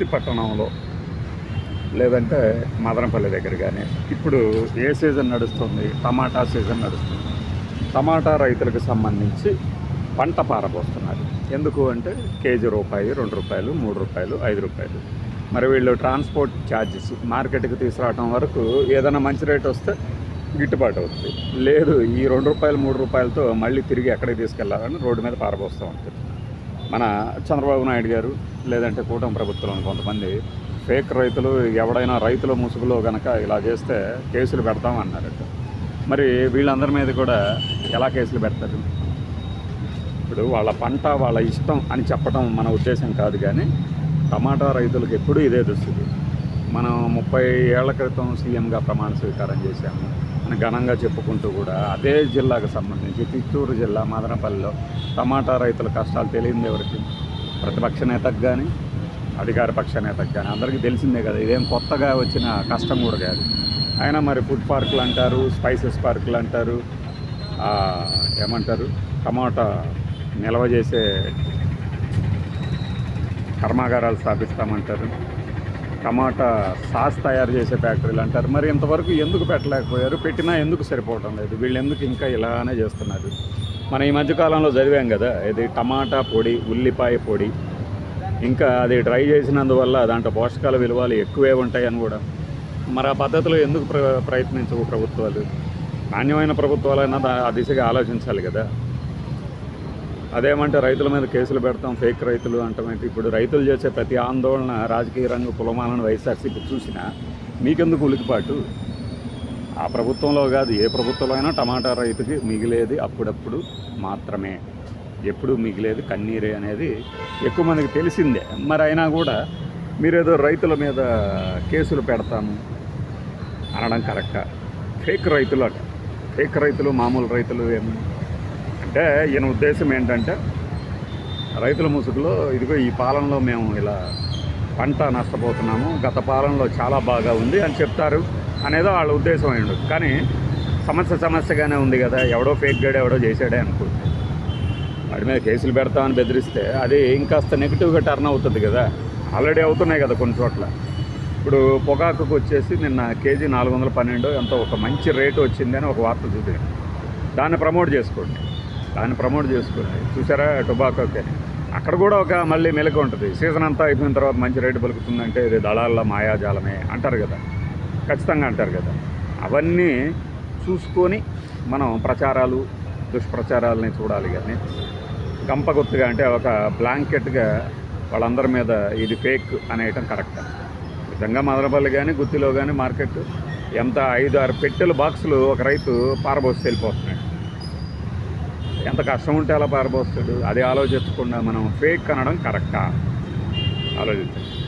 గుత్తి పట్టణంలో లేదంటే మదనపల్లి దగ్గర కానీ ఇప్పుడు ఏ సీజన్ నడుస్తుంది? టమాటా సీజన్ నడుస్తుంది. టమాటా రైతులకు సంబంధించి పంట పారబోస్తున్నారు. ఎందుకు అంటే కేజీ రూపాయి రెండు రూపాయలు మూడు రూపాయలు ఐదు రూపాయలు. మరి వీళ్ళు ట్రాన్స్పోర్ట్ ఛార్జెస్ మార్కెట్కి తీసుకురావడం వరకు ఏదైనా మంచి రేట్ వస్తే గిట్టుబాటు అవుతుంది. లేదు ఈ రెండు రూపాయలు మూడు రూపాయలతో మళ్ళీ తిరిగి ఎక్కడికి తీసుకెళ్ళాలని రోడ్డు మీద పారబోస్తూ ఉంటుంది. మన చంద్రబాబు నాయుడు గారు లేదంటే కూటమి ప్రభుత్వంలో కొంతమంది ఫేక్ రైతులు ఎవడైనా రైతుల ముసుగులో కనుక ఇలా చేస్తే కేసులు పెడతామన్నారట మరి వీళ్ళందరి మీద కూడా ఎలా కేసులు పెడతారు? ఇప్పుడు వాళ్ళ పంట వాళ్ళ ఇష్టం అని చెప్పడం మన ఉద్దేశం కాదు కానీ టమాటా రైతులకు ఎప్పుడూ ఇదే దుస్థితి. మనం ముప్పై ఏళ్ళ క్రితం సీఎంగా ప్రమాణ స్వీకారం చేశాము. ఘనంగా చెప్పుకుంటూ కూడా అదే జిల్లాకు సంబంధించి చిత్తూరు జిల్లా మదనపల్లిలో టమాటా రైతుల కష్టాలు తెలియదు ఎవరికి? ప్రతిపక్ష నేతకు కానీ అధికార పక్ష నేతకు కానీ అందరికీ తెలిసిందే కదా ఇదేం కొత్తగా వచ్చిన కష్టం కూడా కాదు. అయినా మరి ఫుడ్ పార్కులు అంటారు స్పైసెస్ పార్కులు అంటారు ఏమంటారు? టమాటా నిల్వ చేసే కర్మాగారాలు స్థాపిస్తామంటారు. టమాటా సాస్ తయారు చేసే ఫ్యాక్టరీలు అంటారు. మరి ఇంతవరకు ఎందుకు పెట్టలేకపోయారు? పెట్టినా ఎందుకు సరిపోవటం లేదు? వీళ్ళు ఎందుకు ఇంకా ఇలానే చేస్తున్నారు? మనం ఈ మధ్యకాలంలో చదివాం కదా ఇది టమాటా పొడి ఉల్లిపాయ పొడి. ఇంకా అది డ్రై చేసినందువల్ల దాంట్లో పోషకాల విలువలు ఎక్కువే ఉంటాయని కూడా. మరి ఆ పద్ధతిలో ఎందుకు ప్ర ప్రయత్నించవు ప్రభుత్వాలు? నాణ్యమైన ప్రభుత్వాలైనా దా- ఆ దిశగా ఆలోచించాలి కదా. అదేమంటే రైతుల మీద కేసులు పెడతాం ఫేక్ రైతులు అంటామంటే ఇప్పుడు రైతులు చేసే ప్రతి ఆందోళన రాజకీయ రంగు కులమాలను వైఎస్ఆర్సీపీ చూసినా మీకెందుకు ఉలికిపాటు? ఆ ప్రభుత్వంలో కాదు ఏ ప్రభుత్వంలో అయినా టమాటా రైతుకి మిగిలేది అప్పుడప్పుడు మాత్రమే. ఎప్పుడు మిగిలేది కన్నీరే అనేది ఎక్కువ మందికి తెలిసిందే. మరి అయినా కూడా మీరేదో రైతుల మీద కేసులు పెడతాము అనడం కరెక్టా? ఫేక్ రైతులు అట ఫేక్ రైతులు మామూలు రైతులు ఏమి? అంటే ఈయన ఉద్దేశం ఏంటంటే రైతుల ముసుగులో ఇదిగో ఈ పాలనలో మేము ఇలా పంట నష్టపోతున్నాము గత పాలనలో చాలా బాగా ఉంది అని చెప్తారు అనేదో వాళ్ళ ఉద్దేశం అయ్యండు. కానీ సమస్య సమస్యగానే ఉంది కదా ఎవడో ఫేక్ గడే ఎవడో చేసాడే అనుకుంటే. వాడి మీద కేసులు పెడతామని బెదిరిస్తే అది ఇంకాస్త నెగిటివ్గా టర్న్ అవుతుంది కదా. ఆల్రెడీ అవుతున్నాయి కదా కొన్ని చోట్ల. ఇప్పుడు పొగాకుకు వచ్చేసి నిన్న కేజీ నాలుగు వందల పన్నెండు ఎంతో ఒక మంచి రేటు వచ్చింది అని ఒక వార్త చూపించాను దాన్ని ప్రమోట్ చేసుకోండి. దాన్ని ప్రమోట్ చేసుకోండి చూసారా? టొబాకోకే. అక్కడ కూడా ఒక మళ్ళీ మెలకు ఉంటుంది. సీజన్ అంతా అయిపోయిన తర్వాత మంచి రేటు పలుకుతుందంటే ఇది దళాల మాయాజాలమే అంటారు కదా. ఖచ్చితంగా అంటారు కదా. అవన్నీ చూసుకొని మనం ప్రచారాలు దుష్ప్రచారాలని చూడాలి కానీ గంపగొత్తుగా అంటే ఒక బ్లాంకెట్గా వాళ్ళందరి మీద ఇది ఫేక్ అనేయటం కరెక్ట్. నిజంగా మదనపల్లి కానీ గుత్తిలో కానీ మార్కెట్ ఎంత ఐదు ఆరు పెట్టెల బాక్సులు ఒక రైతు పారబోసి వెళ్ళిపోతున్నాడు. ఎంత కష్టం ఉంటే అలా పారబోస్తాడు. అది ఆలోచించకుండా మనం ఫేక్ అనడం కరెక్టా ఆలోచించండి.